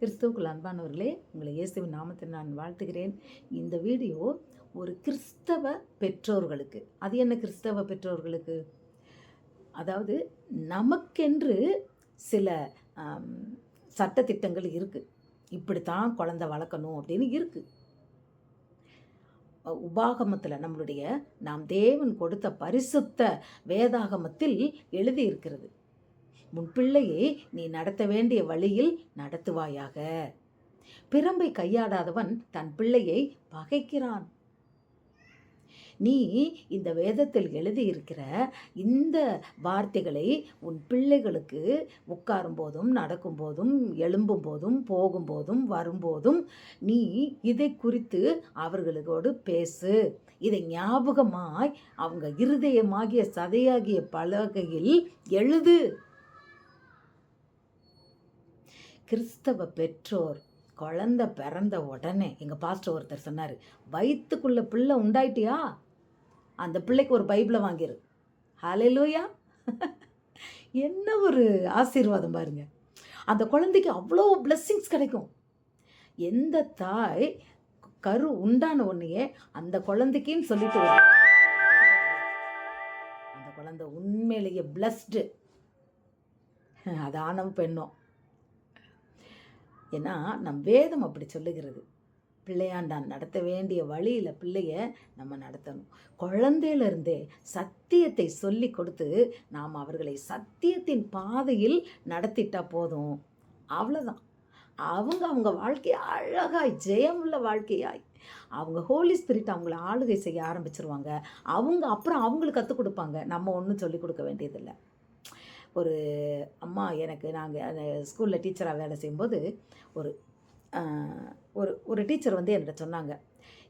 கிறிஸ்துவுக்குள் அன்பானவர்களே உங்களை இயேசுவின் நாமத்தில் நான் வாழ்த்துகிறேன். இந்த வீடியோ ஒரு கிறிஸ்தவ பெற்றோர்களுக்கு. அது என்ன கிறிஸ்தவ பெற்றோர்களுக்கு? அதாவது நமக்கென்று சில சட்டத்திட்டங்கள் இருக்குது இப்படித்தான் குழந்தை வளர்க்கணும் அப்படின்னு இருக்குது உபாகமத்தில் நம்மளுடைய நாம் தேவன் கொடுத்த பரிசுத்த வேதாகமத்தில் எழுதியிருக்கிறது. உன் பிள்ளையை நீ நடத்த வேண்டிய வழியில் நடத்துவாயாக. பிரம்பை கையாடாதவன் தன் பிள்ளையை பகைக்கிறான். நீ இந்த வேதத்தில் எழுதியிருக்கிற இந்த வார்த்தைகளை உன் பிள்ளைகளுக்கு உட்காரும் போதும் நடக்கும் போதும் எழும்பும் போதும் போகும்போதும் வரும்போதும் நீ இதை குறித்து அவர்களோடு பேசு. இதை ஞாபகமாய் அவங்க இருதயமாகிய சதையாகிய பலகையில் எழுது. கிறிஸ்தவ பெற்றோர் குழந்த பிறந்த உடனே எங்கள் பாஸ்டர் ஒருத்தர் சொன்னார் வயிற்றுக்குள்ள பிள்ளை உண்டாயிட்டியா? அந்த பிள்ளைக்கு ஒரு பைபிளை வாங்கிரு. ஹalleluya. என்ன ஒரு ஆசீர்வாதம் பாருங்க. அந்த குழந்தைக்கு அவ்வளோ பிளெஸ்ஸிங்ஸ் கிடைக்கும். எந்த தாய் கரு உண்டான உடனேயே அந்த குழந்தைக்குன்னு சொல்லிட்டு அந்த குழந்தை உண்மையிலேயே பிளஸ்டு அது பெண்ணும். ஏன்னா நம் வேதம் அப்படி சொல்லுகிறது. பிள்ளையாண்டான் நடத்த வேண்டிய வழியில் பிள்ளைய நம்ம நடத்தணும். குழந்தையிலிருந்தே சத்தியத்தை சொல்லி கொடுத்து நாம் அவர்களை சத்தியத்தின் பாதையில் நடத்திட்டா போதும். அவ்வளோதான் அவங்க அவங்க வாழ்க்கையை அழகாய் ஜெயமுள்ள வாழ்க்கையாய் அவங்க ஹோலி ஸ்பிரிட் அவங்கள ஆளுகை செய்ய ஆரம்பிச்சிருவாங்க. அவங்க அப்புறம் அவங்களுக்கு கற்றுக் கொடுப்பாங்க. நம்ம ஒன்றும் சொல்லிக் கொடுக்க வேண்டியதில்லை. ஒரு அம்மா எனக்கு நாங்கள் அந்த ஸ்கூலில் டீச்சராக வேலை செய்யும்போது ஒரு ஒரு ஒரு டீச்சர் வந்து என்கிட்ட சொன்னாங்க.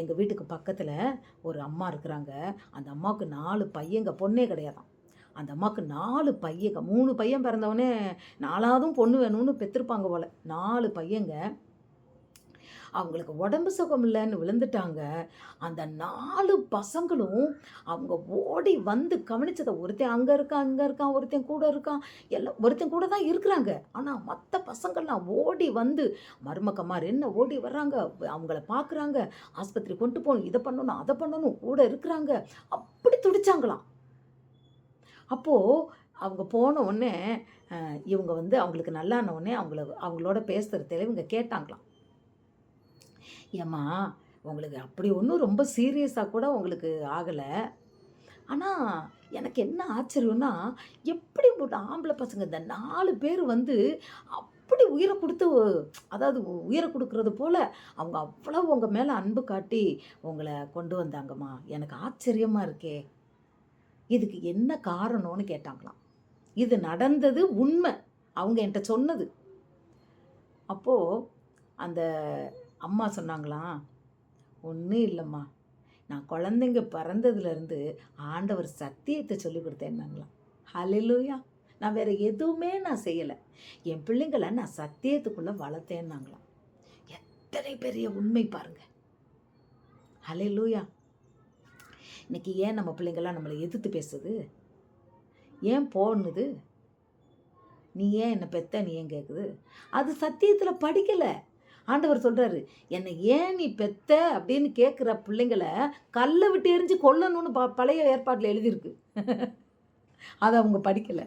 எங்கள் வீட்டுக்கு பக்கத்தில் ஒரு அம்மா இருக்கிறாங்க. அந்த அம்மாவுக்கு நாலு பையங்க பொண்ணே கிடையாதான் அந்த அம்மாவுக்கு நாலு பையங்க மூணு பையன் பிறந்தவொடனே நாலாவதும் பொண்ணு வேணும்னு பெற்றிருப்பாங்க போல். நாலு பையங்க அவங்களுக்கு உடம்பு சுகம் இல்லைன்னு விழுந்துட்டாங்க. அந்த நாலு பசங்களும் அவங்க ஓடி வந்து கவனிச்சதை ஒருத்தன் அங்கே இருக்கான் அங்கே இருக்கான் ஒருத்தன் கூட இருக்கான் எல்லாம் ஒருத்தன் கூட தான் இருக்கிறாங்க. ஆனால் மற்ற பசங்கள்லாம் ஓடி வந்து மருமக்கம்மார் என்ன ஓடி வர்றாங்க? அவங்கள பார்க்குறாங்க ஆஸ்பத்திரி கொண்டு போகணும் இதை பண்ணணும் அதை பண்ணணும் கூட இருக்கிறாங்க. அப்படி துடிச்சாங்களாம். அப்போது அவங்க போன உடனே இவங்க வந்து அவங்களுக்கு நல்லான உடனே அவங்கள அவங்களோட பேசுகிறதுல இவங்க கேட்டாங்களாம். ஏம்மா உங்களுக்கு அப்படி ஒன்றும் ரொம்ப சீரியஸாக கூட உங்களுக்கு ஆகலை. ஆனால் எனக்கு என்ன ஆச்சரியம்னா எப்படி போட்டு ஆம்பளை பசங்க இந்த நாலு பேர் வந்து அப்படி உயிரை கொடுத்து அதாவது உயிரை கொடுக்கறது போல் அவங்க அவ்வளோ உங்கள் மேலே அன்பு காட்டி உங்களை கொண்டு வந்தாங்கம்மா. எனக்கு ஆச்சரியமாக இருக்கே. இதுக்கு என்ன காரணம்னு கேட்டாங்களாம். இது நடந்தது உண்மை. அவங்க என்கிட்ட சொன்னது. அப்போது அந்த அம்மா சொன்னாங்களாம் ஒன்றும் இல்லைம்மா. நான் குழந்தைங்க பிறந்ததுலேருந்து ஆண்டவர் சத்தியத்தை சொல்லி கொடுத்தேன்னாங்களாம். ஹலிலூயா நான் வேறு எதுவுமே நான் செய்யலை. என் பிள்ளைங்களை நான் சத்தியத்துக்குள்ளே வளர்த்தேன்னாங்களாம். எத்தனை பெரிய உண்மை பாருங்கள் ஹலிலூயா இன்னைக்கு ஏன் நம்ம பிள்ளைங்களாம் நம்மளை எதிர்த்து பேசுது? ஏன் போன்னுது? நீ ஏன் என்னை பெத்த நீ ஏன் கேட்குது அது சத்தியத்தில் படிக்கலை. ஆண்டவர் சொல்கிறாரு என்னை ஏன் நீ பெத்த? அப்படின்னு கேட்குற பிள்ளைங்களை கல்லை விட்டு எரிஞ்சு கொல்லணும்னு ப பழைய ஏற்பாட்டில் எழுதியிருக்கு. அதை அவங்க படிக்கலை.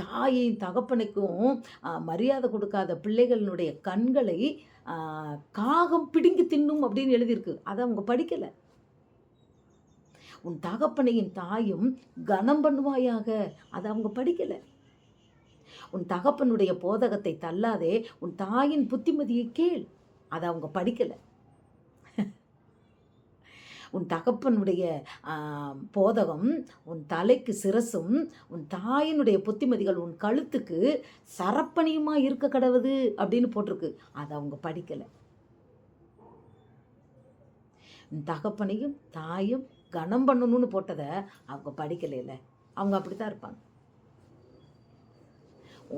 தாயின் தகப்பனுக்கும் மரியாதை கொடுக்காத பிள்ளைகளினுடைய கண்களை காகம் பிடுங்கி தின்னும் அப்படின்னு எழுதியிருக்கு. அதை அவங்க படிக்கலை. உன் தகப்பனையும் தாயும் கனம் பண்ணுவாயாக. அதை அவங்க படிக்கலை. உன் தகப்பனுடைய போதகத்தை தள்ளாதே உன் தாயின் புத்திமதியை கேள். அதை அவங்க படிக்கலை. உன் தகப்பனுடைய போதகம் உன் தலைக்கு சிரசும் உன் தாயினுடைய புத்திமதிகள் உன் கழுத்துக்கு சரப்பணியுமா இருக்க கடவுது அப்படின்னு போட்டிருக்கு. அதை அவங்க படிக்கலை. உன் தகப்பனையும் தாயும் கனம் பண்ணணும்னு போட்டதை அவங்க படிக்கலைல அவங்க அப்படி தான் இருப்பாங்க.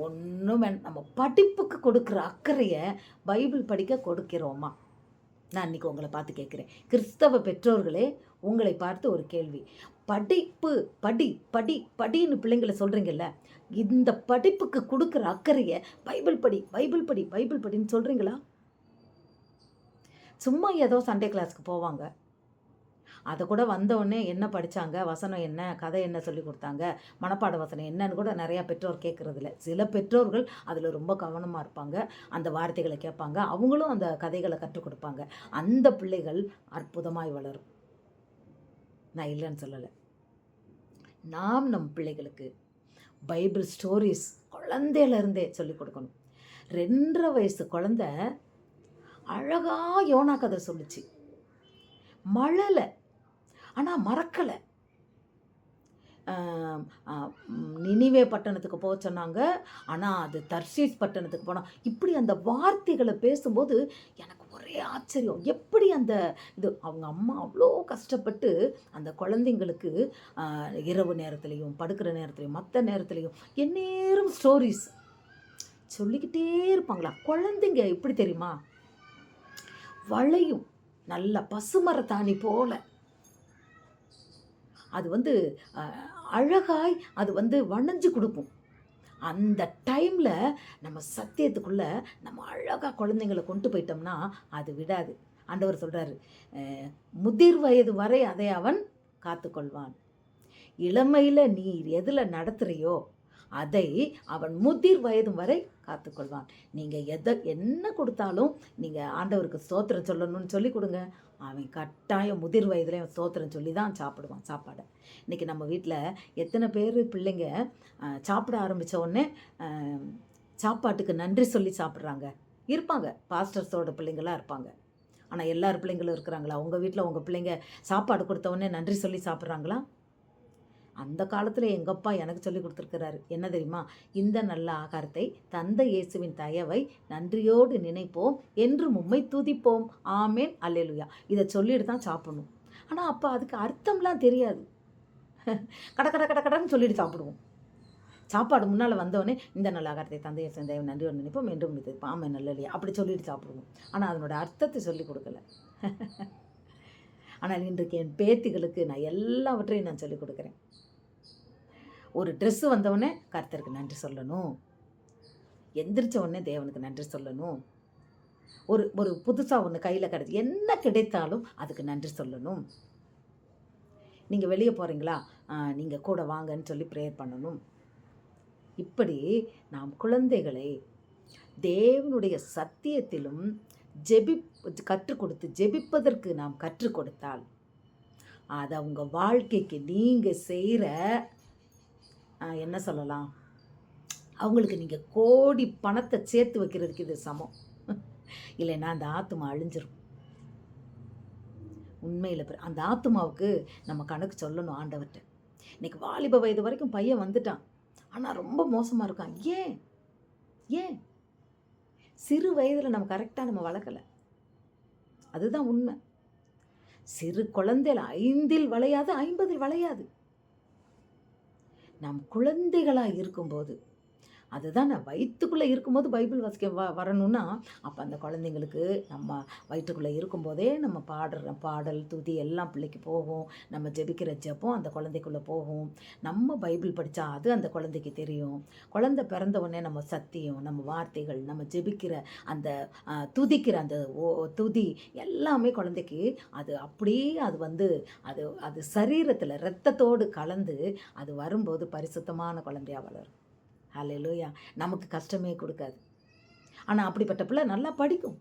ஒன்றும் நம்ம படிப்புக்கு கொடுக்குற அக்கறையை பைபிள் படிக்க கொடுக்கிறோமா? நான் இன்னைக்கு உங்களை பார்த்து கேட்குறேன். கிறிஸ்தவ பெற்றோர்களே உங்களை பார்த்து ஒரு கேள்வி. படிப்பு படி படி படின்னு பிள்ளைங்களை சொல்கிறீங்கல்ல இந்த படிப்புக்கு கொடுக்குற அக்கறையை பைபிள் படி பைபிள் படி பைபிள் படின்னு சொல்கிறீங்களா சும்மா ஏதோ சண்டே கிளாஸ்க்கு போவாங்க. அதை கூட வந்தவுடனே என்ன படித்தாங்க வசனம் என்ன? கதை என்ன சொல்லி கொடுத்தாங்க? மனப்பாட வசனம் என்னன்னு கூட நிறையா பெற்றோர் கேட்குறதில்ல. சில பெற்றோர்கள் அதில் ரொம்ப கவனமாக இருப்பாங்க. அந்த வார்த்தைகளை கேட்பாங்க. அவங்களும் அந்த கதைகளை கற்றுக் கொடுப்பாங்க. அந்த பிள்ளைகள் அற்புதமாய் வளரும். நான் இல்லைன்னு சொல்லலை. நாம் நம் பிள்ளைகளுக்கு பைபிள் ஸ்டோரிஸ் குழந்தையிலேருந்தே சொல்லிக் கொடுக்கணும். ரெண்டரை வயசு குழந்த அழகா யோனா கதை சொல்லுச்சு. மழலை ஆனால் மறக்கலை. நினிவே பட்டணத்துக்கு போக சொன்னாங்க. ஆனால் அது தர்ஷீஸ் பட்டணத்துக்கு போனோம் இப்படி அந்த வார்த்தைகளை பேசும்போது எனக்கு ஒரே ஆச்சரியம். எப்படி அந்த இது அவங்க அம்மா அவ்வளோ கஷ்டப்பட்டு அந்த குழந்தைங்களுக்கு இரவு நேரத்துலையும் படுக்கிற நேரத்துலையும் மற்ற நேரத்துலையும் எந்நேரம் ஸ்டோரிஸ் சொல்லிக்கிட்டே இருப்பாங்களா? குழந்தைங்க எப்படி தெரியுமா? வளையும் நல்ல பசுமரத்தாணி போல். அது வந்து அழகாய் அது வந்து வணைஞ்சு கொடுக்கும். அந்த டைமில் நம்ம சத்தியத்துக்குள்ளே நம்ம அழகாக குழந்தைங்களை கொண்டு போயிட்டோம்னா அது விடாது. ஆண்டவர் சொல்கிறாரு முதிர் வயது வரை அதை அவன் காத்துக்கொள்வான். இளமையில் நீ எதில் நடத்துகிறையோ அதை அவன் முதிர் வயது வரை காத்துக்கொள்வான். நீங்கள் எதை என்ன கொடுத்தாலும் நீங்கள் ஆண்டவருக்கு ஸ்தோத்திரம் சொல்லணும்னு சொல்லி கொடுங்க. அவன் கட்டாயம் முதிர் வயதுலேயும் ஸ்தோத்திரம் சொல்லி தான் சாப்பிடுவான் சாப்பாடை. இன்றைக்கி நம்ம வீட்டில் எத்தனை பேர் பிள்ளைங்க சாப்பிட ஆரம்பித்த உடனே சாப்பாட்டுக்கு நன்றி சொல்லி சாப்பிட்றாங்க. இருப்பாங்க. பாஸ்டர்ஸோட பிள்ளைங்களாம் இருப்பாங்க. ஆனால் எல்லார் பிள்ளைங்களும் இருக்கிறாங்களா? உங்கள் வீட்டில் உங்கள் பிள்ளைங்க சாப்பாடு கொடுத்த உடனே நன்றி சொல்லி சாப்பிட்றாங்களா? அந்த காலத்தில் எங்கள் அப்பா எனக்கு சொல்லி கொடுத்துருக்கிறாரு. என்ன தெரியுமா? இந்த நல்ல ஆகாரத்தை தந்தை இயேசுவின் தயவை நன்றியோடு நினைப்போம் என்று உம்மை துதிப்போம். ஆமேன். அல்லேலுயா. இதை சொல்லிட்டு தான் சாப்பிடணும். ஆனால் அப்போ அதுக்கு அர்த்தம்லாம் தெரியாது. கட கட கட கடன்னு சொல்லிட்டு சாப்பிடுவோம். சாப்பாடு முன்னால் வந்தோடனே இந்த நல்ல ஆகாரத்தை தந்தை இயேசுவின் தயவை நன்றியோடு நினைப்போம் என்றும் உம்மை துதிப்போம் நல்ல இல்லையா அப்படி சொல்லிட்டு சாப்பிடுவோம். ஆனால் அதனோட அர்த்தத்தை சொல்லி கொடுக்கல. ஆனால் இன்றைக்கு என் பேத்திகளுக்கு நான் எல்லாவற்றையும் நான் சொல்லிக் கொடுக்குறேன். ஒரு ட்ரெஸ்ஸு வந்தவுடனே கர்த்தருக்கு நன்றி சொல்லணும். எந்திரிச்ச உடனே தேவனுக்கு நன்றி சொல்லணும். ஒரு ஒரு புதுசாக ஒன்று கையில் கிடைச்சி என்ன கிடைத்தாலும் அதுக்கு நன்றி சொல்லணும். நீங்கள் வெளியே போகிறீங்களா நீங்கள் கூட வாங்கன்னு சொல்லி ப்ரேயர் பண்ணணும். இப்படி நாம் குழந்தைகளை தேவனுடைய சத்தியத்திலும் ஜெபி கற்றுக் கொடுத்து ஜெபிப்பதற்கு நாம் கற்றுக் கொடுத்தால் அது அவங்க வாழ்க்கைக்கு நீங்கள் செய்கிற என்ன சொல்லலாம்? அவங்களுக்கு நீங்கள் கோடி பணத்தை சேர்த்து வைக்கிறதுக்கு இது சமம். இல்லைன்னா அந்த ஆத்மா அழிஞ்சிரும். உண்மையில் அந்த ஆத்மாவுக்கு நம்ம கணக்கு சொல்லணும் ஆண்டவர்கிட்ட இன்னைக்கு வாலிப வயது வரைக்கும் பையன் வந்துட்டான். ஆனால் ரொம்ப மோசமாக இருக்கான். ஏன்? ஏன்? சிறு வயதில் நம்ம கரெக்டாக நம்ம வளர்க்கலை. அதுதான் உண்மை. சிறு குழந்தையில் ஐந்தில் வளையாது ஐம்பதில் வளையாது. நாம் குழந்தைகளாக இருக்கும்போது அதுதான் நான் வயிற்றுக்குள்ளே இருக்கும்போது பைபிள் வாசிக்க வ வரணும்னா அப்போ அந்த குழந்தைங்களுக்கு நம்ம வயிற்றுக்குள்ளே இருக்கும்போதே நம்ம பாடுற பாடல் துதி எல்லாம் பிள்ளைக்கு போகும். நம்ம ஜெபிக்கிற ஜெபம் அந்த குழந்தைக்குள்ளே போகும். நம்ம பைபிள் படித்தா அது அந்த குழந்தைக்கு தெரியும். குழந்தை பிறந்த உடனே நம்ம சத்தியம் நம்ம வார்த்தைகள் நம்ம ஜெபிக்கிற அந்த துதிக்கிற அந்த ஓ துதி எல்லாமே குழந்தைக்கு அது அப்படியே அது வந்து அது அது சரீரத்தில் ரத்தத்தோடு கலந்து அது வரும்போது பரிசுத்தமான குழந்தையா வளரும். ஹalleluya நமக்கு கஷ்டமே கொடுக்காது. ஆனால் அப்படிப்பட்ட பிள்ளை நல்லா படிக்கும்.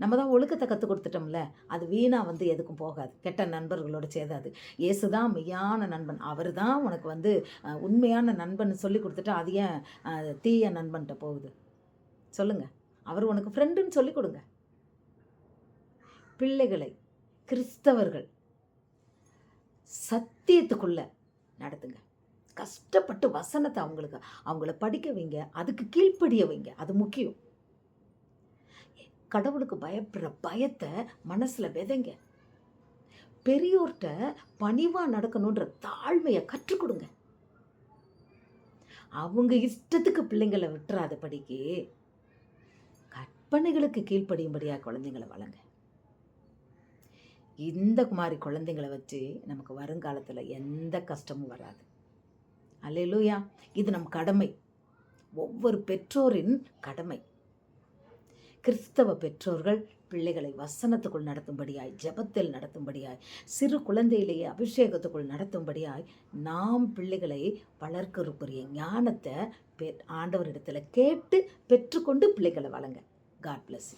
நம்ம தான் ஒழுக்கத்தை கற்றுக் கொடுத்துட்டோம்ல அது வீணாக வந்து எதுக்கும் போகாது. கெட்ட நண்பர்களோட சேதாது இயேசு தான் மெய்யான நண்பன். அவர் தான் உனக்கு வந்து உண்மையான நண்பன் சொல்லி கொடுத்துட்டு அது ஏன் தீய நண்பன்கிட்ட போகுது? சொல்லுங்கள் அவர் உனக்கு ஃப்ரெண்டுன்னு சொல்லி கொடுங்க. பிள்ளைகளை கிறிஸ்தவர்கள் சத்தியத்துக்குள்ளே நடத்துங்க. கஷ்டப்பட்டு வசனத்தை அவங்களுக்கு அவங்கள படிக்க வைங்க அதுக்கு கீழ்ப்படிய வைங்க. அது முக்கியம். கடவுளுக்கு பயப்படுற பயத்தை மனசில் விதைங்க. பெரியோர்கிட்ட பணிவாக நடக்கணுன்ற தாழ்மையை கற்றுக் கொடுங்க. அவங்க இஷ்டத்துக்கு பிள்ளைங்களை விட்டுறாத படிக்கு கற்பனைகளுக்கு கீழ்ப்படியும்படியாக குழந்தைங்களை வளங்க. இந்த மாதிரி குழந்தைங்களை வச்சு நமக்கு வருங்காலத்தில் எந்த கஷ்டமும் வராது. அல்லையிலூயா இது நம் கடமை. ஒவ்வொரு பெற்றோரின் கடமை. கிறிஸ்தவ பெற்றோர்கள் பிள்ளைகளை வசனத்துக்குள் நடத்தும்படியாய் ஜெபத்தில் நடத்தும்படியாய் சிறு குழந்தையிலேயே அபிஷேகத்துக்குள் நடத்தும்படியாய் நாம் பிள்ளைகளை வளர்க்கறக்குரிய ஞானத்தை பெ ஆண்டவரிடத்தில் கேட்டு பெற்றுக்கொண்டு பிள்ளைகளை வளங்க. God plus